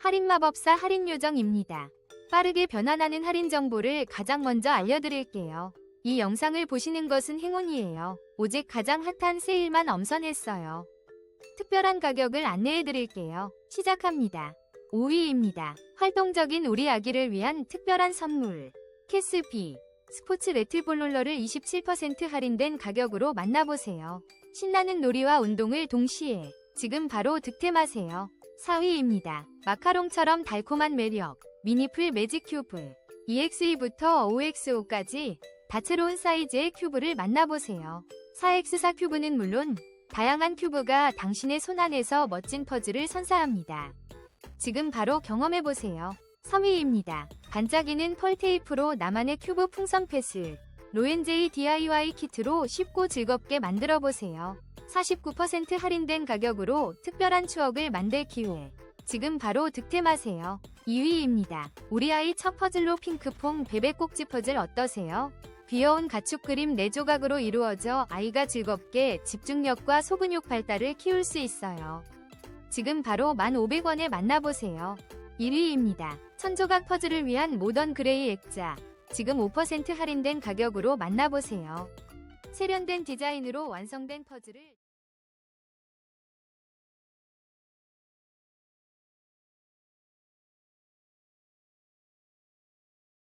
할인마법사 할인요정입니다. 빠르게 변환하는 할인 정보를 가장 먼저 알려드릴게요. 이 영상을 보시는 것은 행운이에요. 오직 가장 핫한 세일만 엄선했어요. 특별한 가격을 안내해드릴게요. 시작합니다. 5위입니다. 활동적인 우리 아기를 위한 특별한 선물. 캐스비 스포츠 레트볼롤러를 27% 할인된 가격으로 만나보세요. 신나는 놀이와 운동을 동시에 지금 바로 득템하세요. 4위입니다. 마카롱처럼 달콤한 매력. 미니풀 매직 큐브. EXE부터 OXO까지 다채로운 사이즈의 큐브를 만나보세요. 4X4 큐브는 물론 다양한 큐브가 당신의 손 안에서 멋진 퍼즐을 선사합니다. 지금 바로 경험해보세요. 3위입니다. 반짝이는 펄테이프로 나만의 큐브 풍선 패스. 로엔제이 DIY 키트로 쉽고 즐겁게 만들어보세요. 49% 할인된 가격으로 특별한 추억을 만들 기회. 지금 바로 득템하세요. 2위입니다. 우리 아이 첫 퍼즐로 핑크퐁 베베 꼭지 퍼즐 어떠세요? 귀여운 가축 그림 4조각으로 이루어져 아이가 즐겁게 집중력과 소근육 발달을 키울 수 있어요. 지금 바로 1,500원에 만나보세요. 1위입니다. 천조각 퍼즐을 위한 모던 그레이 액자. 지금 5% 할인된 가격으로 만나보세요. 세련된 디자인으로 완성된 퍼즐을